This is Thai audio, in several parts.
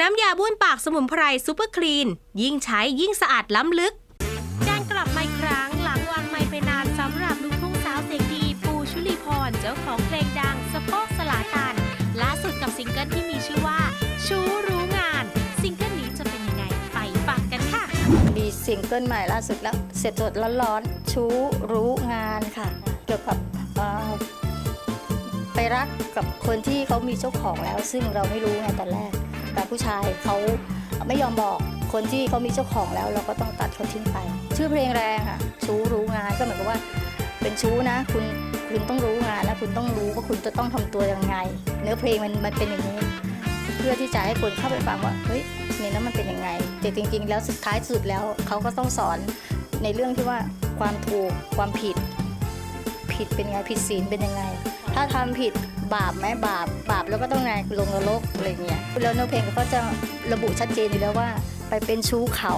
น้ำยาบ้วนปากสมุนไพรซูเปอร์คลีน ยิ่งใช้ยิ่งสะอาดล้ำลึก การกลับมาอีกครั้งหลังวางไมค์ไปนานสำหรับลูกทุ่งสาวเสียงดี ปูชุลีพรเจ้าของเพลงดังสะโพกสลาตันล่าสุดกับซิงเกิลที่มีชื่อว่า ชูรู้งาน ซิงเกิลนี้จะเป็นยังไงไปฟังกันค่ะ มีซิงเกิลใหม่ล่าสุดแล้ว เสร็จสดร้อนๆชูรู้งานค่ะ เกี่ยวกับเอ่อไปรักกับคนที่เขามีเจ้าของแล้ว ซึ่งเราไม่รู้ไงตอนแรก แต่ผู้ชายเขาไม่ยอมบอกคนที่เขามีเจ้าของแล้ว เราก็ต้องตัดเขาทิ้งไป ชื่อเพลงแรงค่ะ ชู้รู้งานก็เหมือนกับว่าเป็นชู้นะ คุณคุณต้องรู้งานนะคุณต้องรู้ว่าคุณจะต้องทำตัวยังไง เนื้อเพลงมันมันเป็นอย่างนี้ เพื่อที่จะให้คนเข้าไปฟังว่าเฮ้ยในนั้นมันเป็นยังไงแต่จริง ๆ แล้วสุดท้ายสุดแล้วเขาก็ต้องสอนในเรื่องที่ว่าความถูกความผิด ผิดเป็นไงผิดศีลเป็นยังไง ถ้าทำผิด บาปไหมบาปบาปแล้วก็ต้องไงลงนรกอะไรเงี้ยแล้วเนื้อเพลงก็จะระบุชัดเจนอยู่แล้วว่า ไปเป็นชู้เขา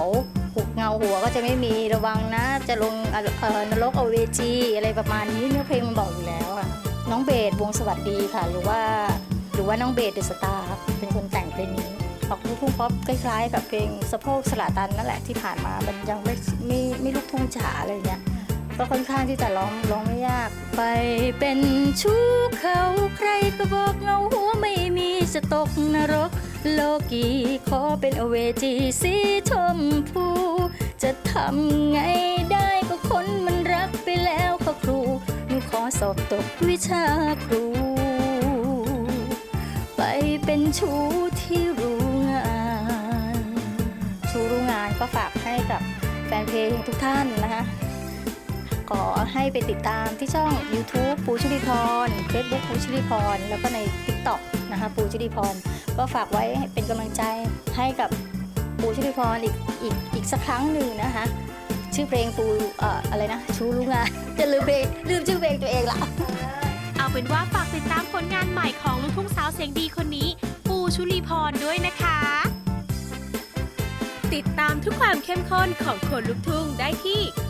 หุกเงาหัวก็จะไม่มีระวังนะ จะลงเอ่อนรกเอาเวจีอะไรประมาณนี้เนื้อเพลงมันบอกอยู่แล้วอะน้องเบสวงสวัสดีค่ะ หรือว่า หรือว่าน้องเบสเดอะสตาร์เป็นคนแต่งเพลงนี้ออกลูกทุ่งป๊อปคล้ายๆกับเพลงสะโพกสลาตันนั่นแหละที่ผ่านมามันยังไม่ไม่ไม่ลูกทุ่งจ๋าอะไรเงี้ย ก็ค่อนข้างที่จะร้องร้องไม่ยาก ไปเป็นชู้เขาใครก็บอกเงาหัวไม่มีจะตกนรก โลกีขอเป็นอเวจีสีชมพูจะทำไงได้ก็คนมันรักไปแล้วค่ะครูหนูขอสอบตกวิชาครู ไปเป็นชู้ที่รู้งาน ชู้รู้งานก็ฝากให้กับแฟนเพลงทุกท่านนะคะ ขอให้ไปติดตามที่ช่อง YouTube ปูชุลิพร Facebook ปูชุลิพร แล้วก็ใน TikTok นะคะปูชุลิพร ก็ฝากไว้ให้เป็นกำลังใจให้กับปูชุลิพรอีกอีกอีกสักครั้งหนึ่งนะคะ ชื่อเพลงปูเอ่ออะไรนะ ชูรู้งาน จะลืมเพลงลืมชื่อเพลงตัวเองละเอาเป็นว่าฝากติดตามผลงานใหม่ของลูกทุ่งสาวเสียงดีคนนี้ ปูชุลีพรด้วยนะคะ ติดตามทุกความเข้มข้นของคนลูกทุ่งได้ที่